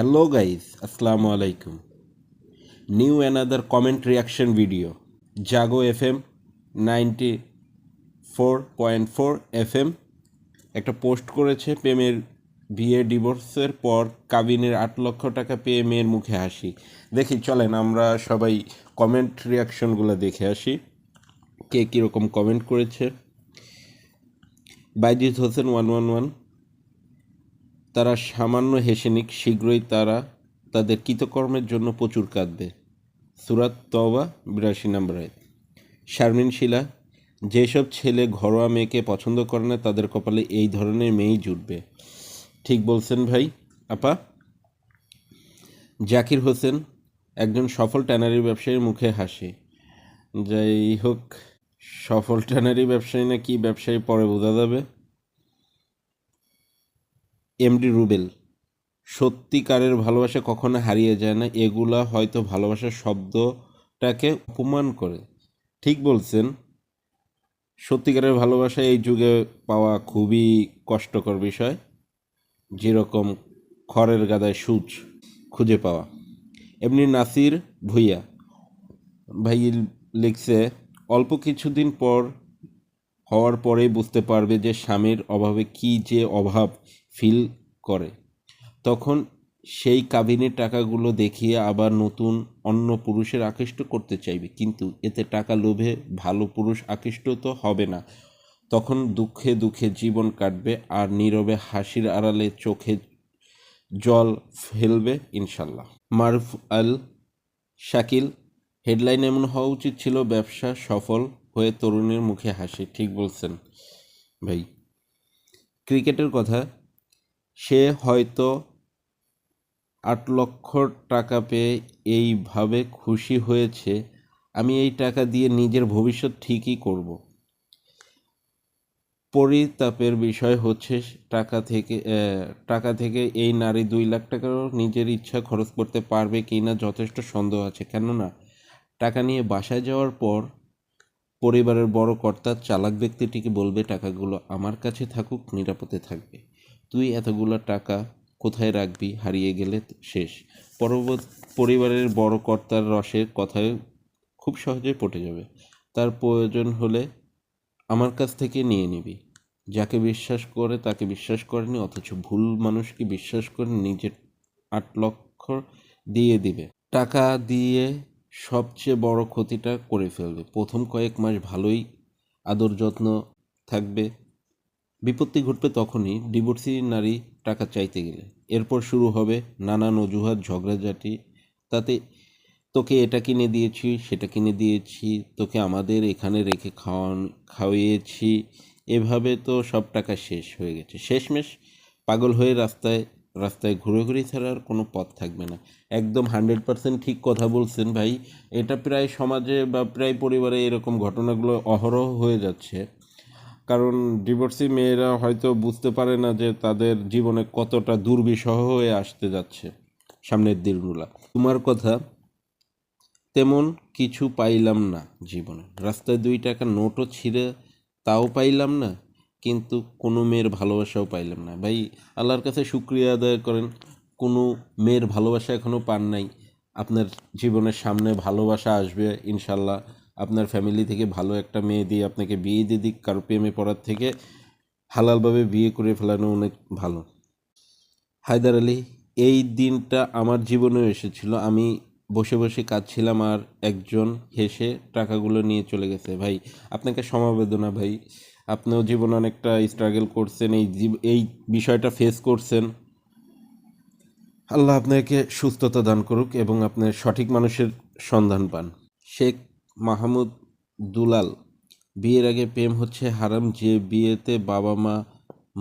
Hello guys, Assalamu alaikum. New another comment reaction video. Jago FM 94.4 FM একটা post করেছে প্রেমের বিয়ে ডিভোর্সের পর কাবিনের আট লক্ষ টাকা পেয়ে মেয়ের মুখে হাসি। দেখি চলেন আমরা সবাই কমেন্ট রিয়াকশনগুলো দেখে আসি। কে কীরকম কমেন্ট করেছে? Baijit Hossain one one one তারা সামান্য হেসে নিক, শীঘ্রই তারা তাদের কৃতকর্মের জন্য প্রচুর কাঁদবে। সুরাত তওবা, বিরাশি নম্বর শারমিন, শিলা, যেসব ছেলে ঘরোয়া মেয়েকে পছন্দ করে না, তাদের কপালে এই ধরনের মেয়েই জুটবে। ঠিক বলছেন ভাই, আপা। জাকির হোসেন, একজন সফল ট্যানারি ব্যবসায়ীর মুখে হাসি। যাই হোক, সফল ট্যানারি ব্যবসায়ী না কি ব্যবসায়ী, পরে বোঝা যাবে। এমডি রুবেল সত্যিকারের ভালোবাসা কখনো হারিয়ে যায় না, এগুলা হয়তো ভালোবাসার শব্দটাকে অপমান করে। ঠিক বলছেন, সত্যিকারের ভালোবাসা এই যুগে পাওয়া খুবই কষ্টকর বিষয়, যেরকম খড়ের গাদায় সূচ খুঁজে পাওয়া। এমনি নাসির ভুইয়া, ভাই লিখছে, অল্প কিছুদিন পর হওয়ার পরেই বুঝতে পারবে যে স্বামীর অভাবে কি যে অভাব ফিল করে। তখন সেই কাবিনের টাকাগুলো দেখিয়ে আবার নতুন অন্য পুরুষের আকৃষ্ট করতে চাইবে। কিন্তু এতে টাকা লোভে ভালো পুরুষ আকৃষ্ট তো হবে না। তখন দুঃখে দুঃখে জীবন কাটবে আর নীরবে হাসির আড়ালে চোখে জল ফেলবে ইনশাল্লাহ। মারুফ আল শাকিল হেডলাইন এমন হওয়া উচিত ছিল, ব্যবসা সফল হয়ে তরুণের মুখে হাসি, ঠিক বলছেন ভাই। ক্রিকেটের কথা, সে হয়তো আট লক্ষ টাকা পেয়ে এইভাবে খুশি হয়েছে, আমি এই টাকা দিয়ে নিজের ভবিষ্যৎ ঠিকই করব। পরিতাপের বিষয় হচ্ছে, টাকা থেকে টাকা থেকে এই নারী দুই লাখ টাকারও নিজের ইচ্ছা খরচ করতে পারবে কি না যথেষ্ট সন্দেহ আছে। কেননা, টাকা নিয়ে বাসায় যাওয়ার পর পরিবারের বড় কর্তা, চালাক ব্যক্তিটিকে বলবে, টাকাগুলো আমার কাছে থাকুক, নিরাপদে থাকবে। তুই এতগুলো টাকা কোথায় রাখবি? হারিয়ে গেলে শেষ। পরবর্তী পরিবারের বড় কর্তার রসের কথায় খুব সহজে পটে যাবে। তার প্রয়োজন হলে আমার কাছ থেকে নিয়ে নিবি। যাকে বিশ্বাস করে তাকে বিশ্বাস করেনি, অথচ ভুল মানুষকে বিশ্বাস করে নিজের আট লক্ষ দিয়ে দিবে। টাকা দিয়ে সবচেয়ে বড় ক্ষতিটা করে ফেলবে। প্রথম কয়েক মাস ভালোই আদর যত্ন থাকবে। বিপত্তি ঘটবে তখনই ডিভোর্সি নারী টাকা চাইতে গেলে। এরপর শুরু হবে নানান অজুহাত, ঝগড়াঝাটি। তাতে তোকে এটা কিনে দিয়েছি, সেটা কিনে দিয়েছি, তোকে আমাদের এখানে রেখে খাওয়ান, খাওয়িয়েছি। এভাবে তো সব টাকা শেষ হয়ে গেছে। শেষমেশ পাগল হয়ে রাস্তায় রাস্তায় ঘুরে ঘুরে ছাড়ার কোনো পথ থাকবে না। একদম হান্ড্রেড পার্সেন্ট ঠিক কথা বলছেন ভাই। এটা প্রায় সমাজে বা প্রায় পরিবারে এরকম ঘটনাগুলো অহরহ হয়ে যাচ্ছে। কারণ ডিভোর্সি মেয়েরা হয়তো বুঝতে পারে না যে তাদের জীবনে কতটা দুর্বিষহ হয়ে আসতে যাচ্ছে সামনের দিনগুলা। তোমার কথা, তেমন কিছু পাইলাম না জীবনে। রাস্তায় দুই টাকা নোটও ছিঁড়ে তাও পাইলাম না। কিন্তু কোনো মেয়ের ভালোবাসাও পাইলাম না। ভাই, আল্লাহর কাছে শুক্রিয়া আদায় করেন, কোনো মেয়ের ভালোবাসা এখনও পান নাই। আপনার জীবনের সামনে ভালোবাসা আসবে ইনশাল্লাহ আপনার ফ্যামিলি থেকে ভালো একটা মেয়ে দিয়ে আপনাকে বিয়ে দিয়ে দিক, কারও প্রেমে পড়ার থেকে হালালভাবে বিয়ে করে ফেলানো অনেক ভালো। হায়দার আলী, এই দিনটা আমার জীবনেও এসেছিল। আমি বসে বসে কাঁদছিলাম আর একজন হেসে টাকাগুলো নিয়ে চলে গেছে। ভাই, আপনাকে সমাবেদনা ভাই। আপনিও জীবনে অনেকটা স্ট্রাগল করছেন, এই এই বিষয়টা ফেস করছেন। আল্লাহ আপনাকে সুস্থতা দান করুক এবং আপনার সঠিক মানুষের সন্ধান পান। শেখ মাহমুদ দুলাল, বিয়ের আগে প্রেম হচ্ছে হারাম, যে বিয়েতে বাবা মা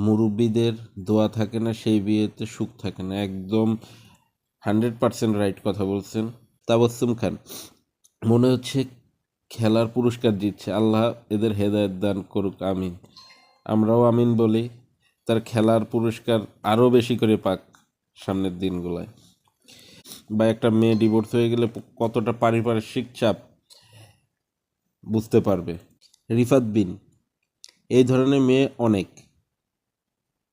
মুরব্বীদের দোয়া থাকে না, সেই বিয়েতে সুখ থাকে না। একদম হান্ড্রেড পার্সেন্ট রাইট কথা বলছেন। তাবস্সুম খান, মনে হচ্ছে খেলার পুরস্কার দিচ্ছে আল্লাহ এদের হেদায়ত দান করুক, আমিন। আমরাও আমিন বলি, তার খেলার পুরস্কার আরও বেশি করে পাক সামনের দিনগুলায়। বা একটা মেয়ে ডিভোর্স হয়ে গেলে কতটা পারিপার্শ্বিক চাপ বুঝতে পারবে। রিফাত বিন, এই ধরনের মেয়ে অনেক।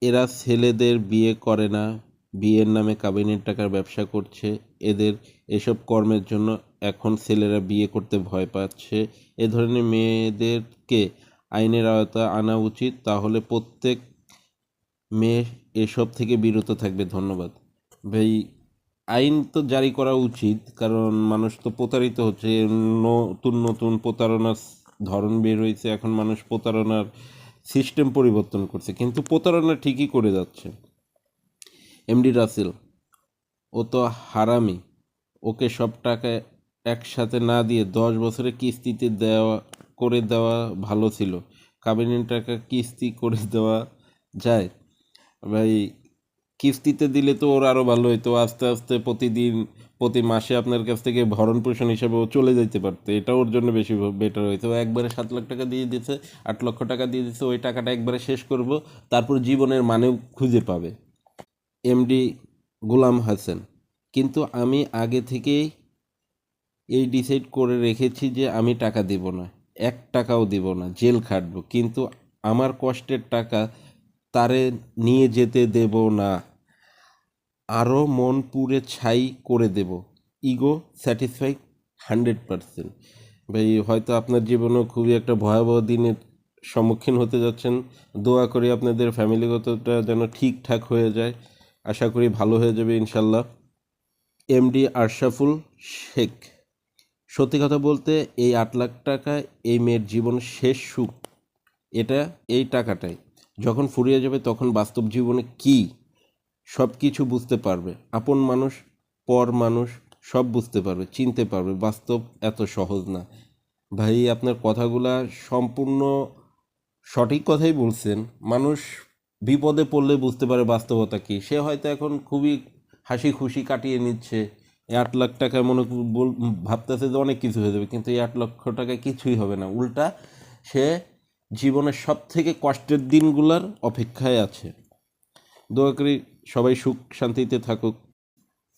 এরা ছেলেদের বিয়ে করে না বিয়ের নামে কাবিনের টাকার ব্যবসা করছে। এদের এসব কর্মের জন্য এখন ছেলেরা বিয়ে করতে ভয় পাচ্ছে। এ ধরনের মেয়েদেরকে আইনের আওতায় আনা উচিত। তাহলে প্রত্যেক মেয়ে এসব থেকে বিরত থাকবে। ধন্যবাদ। ভাই, আইন তো জারি করা উচিত, কারণ মানুষ তো প্রতারিত হচ্ছে। নতুন নতুন প্রতারণার ধরন বের হয়েছে। এখন মানুষ প্রতারণার সিস্টেম পরিবর্তন করছে। কিন্তু প্রতারণা ঠিকই করে যাচ্ছে। এমডি রাসেল, ও তো হারামি। ওকে সব টাকা একসাথে না দিয়ে দশ বছরে কিস্তিতে দেওয়া, করে দেওয়া ভালো ছিল। কাবিনের টাকা কিস্তি করে দেওয়া যায়। ভাই, কিস্তিতে দিলে তো ওর আরও ভালো হতো আস্তে আস্তে প্রতিদিন, প্রতি মাসে আপনার কাছ থেকে ভরণ পোষণ হিসাবে ও চলে যেতে পারতো। এটা ওর জন্য বেশি বেটার হইতো। একবারে সাত লাখ টাকা দিয়ে দিছে আট লক্ষ টাকা দিয়ে দিছে ওই টাকাটা একবারে শেষ করব, তারপর জীবনের মানেও খুঁজে পাবে। এমডি গোলাম হাসান। কিন্তু আমি আগে থেকেই এই ডিসাইড করে রেখেছি যে আমি টাকা দেব না, এক টাকাও দেব না, জেল খাটবো। কিন্তু আমার কষ্টের টাকা তারে নিয়ে যেতে দেব না, আরও মন পুড়ে ছাই করে দেব। ইগো স্যাটিসফাই হান্ড্রেড পারসেন্ট ভাই, হয়তো আপনার জীবনেও খুবই একটা ভয়াবহ দিনের সম্মুখীন হতে যাচ্ছেন। দোয়া করি আপনাদের ফ্যামিলিগতটা যেন ঠিকঠাক হয়ে যায়। আশা করি ভালো হয়ে যাবে ইনশাল্লাহ। এমডি আরশাফুল শেখ। সত্যি কথা বলতে এই আট লাখ টাকা এই মেয়ের জীবন শেষ সুখ। এটা এই টাকাটাই। যখন ফুরিয়ে যাবে তখন বাস্তব জীবনে কি সব কিছু বুঝতে পারবে। আপন মানুষ, পর মানুষ সব বুঝতে পারবে, চিনতে পারবে। বাস্তব এত সহজ না। ভাই, আপনার কথাগুলা সম্পূর্ণ সঠিক কথাই বলছেন। মানুষ বিপদে পড়লে বুঝতে পারে বাস্তবতা কী। সে হয়তো এখন খুবই হাসি খুশি কাটিয়ে নিচ্ছে। এই আট লাখ টাকা মনে বল- ভাবতেছে যে অনেক কিছু হয়ে যাবে, কিন্তু এই আট লক্ষ টাকা কিছুই হবে না। উল্টা সে জীবনের সব থেকে কষ্টের দিনগুলোর অপেক্ষায় আছে। দোয়া করি সবাই সুখ শান্তিতে থাকুক।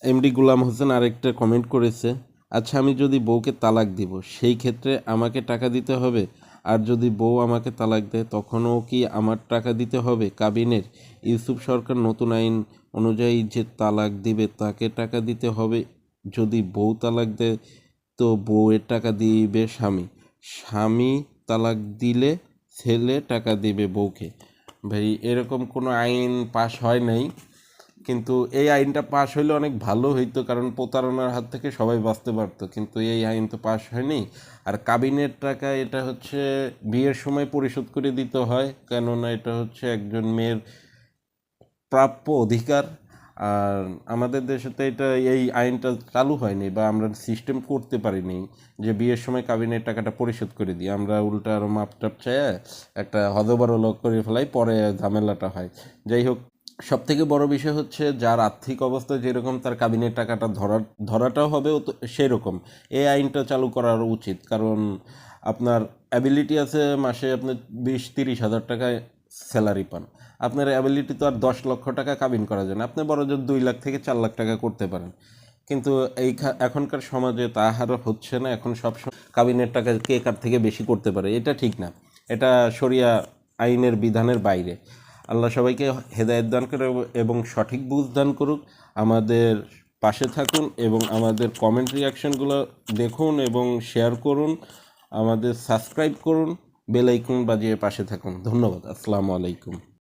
এমডি গুলাম হোসেন আরেকটা কমেন্ট করেছে আচ্ছা আমি যদি বউকে তালাক দিব, সেই ক্ষেত্রে আমাকে টাকা দিতে হবে? আর যদি বউ আমাকে তালাক দেয়, তখনও কি আমার টাকা দিতে হবে? কাবিনের ইউসুফ সরকার নতুন আইন অনুযায়ী যে তালাক দিবে, তাকে টাকা দিতে হবে। যদি বউ তালাক দেয়, তো বউয়ের টাকা দিবে স্বামী। স্বামী তালাক দিলে ছেলে টাকা দিবে বউকে। ভাই, এরকম কোনো আইন পাশ হয় নাই। কিন্তু এই আইনটা পাশ হইলে অনেক ভালো হইতো, কারণ প্রতারণার হাত থেকে সবাই বাঁচতে পারতো। কিন্তু এই আইন তো পাশ হয়নি। আর কাবিনের টাকা এটা হচ্ছে বিয়ের সময় পরিশোধ করে দিতে হয়, কেননা এটা হচ্ছে একজন মেয়ের প্রাপ্য অধিকার। আর আমাদের দেশে তো এটা, এই আইনটা চালু হয়নি বা আমরা সিস্টেম করতে পারিনি যে বিয়ের সময় কাবিনের টাকাটা পরিশোধ করে দিই। আমরা উল্টা আরও মাপ টাপ চায় একটা হদবরল করে ফেলাই, পরে ঝামেলাটা হয়। যাই হোক সব থেকে বড় বিষয় হচ্ছে যার আর্থিক অবস্থা যেরকম, তার কাবিনের টাকাটা ধরা ধরাটাও হবে সেরকম। এই আইনটা চালু করার উচিত। কারণ আপনার অ্যাবিলিটি আছে মাসে আপনি বিশ, তিরিশ হাজার টাকায় স্যালারি পান। আপনার অ্যাবিলিটি তো আর দশ লক্ষ টাকা কাবিন করা যায় না। আপনি বড় জোর দুই লাখ থেকে চার লাখ টাকা করতে পারেন। কিন্তু এই এখনকার সমাজে তা আর হচ্ছে না। এখন সব কাবিনের টাকা কে কার থেকে বেশি করতে পারে? এটা ঠিক না। এটা শরিয়া আইনের বিধানের বাইরে। আল্লাহ সবাইকে হেদায়ত দান করুক এবং সঠিক বুঝ দান করুক। আমাদের পাশে থাকুন এবং আমাদের কমেন্ট রিয়াকশনগুলো দেখুন এবং শেয়ার করুন। আমাদের সাবস্ক্রাইব করুন। বেলাইকুন বাজিয়ে পাশে থাকুন। ধন্যবাদ। আসসালামু আলাইকুম।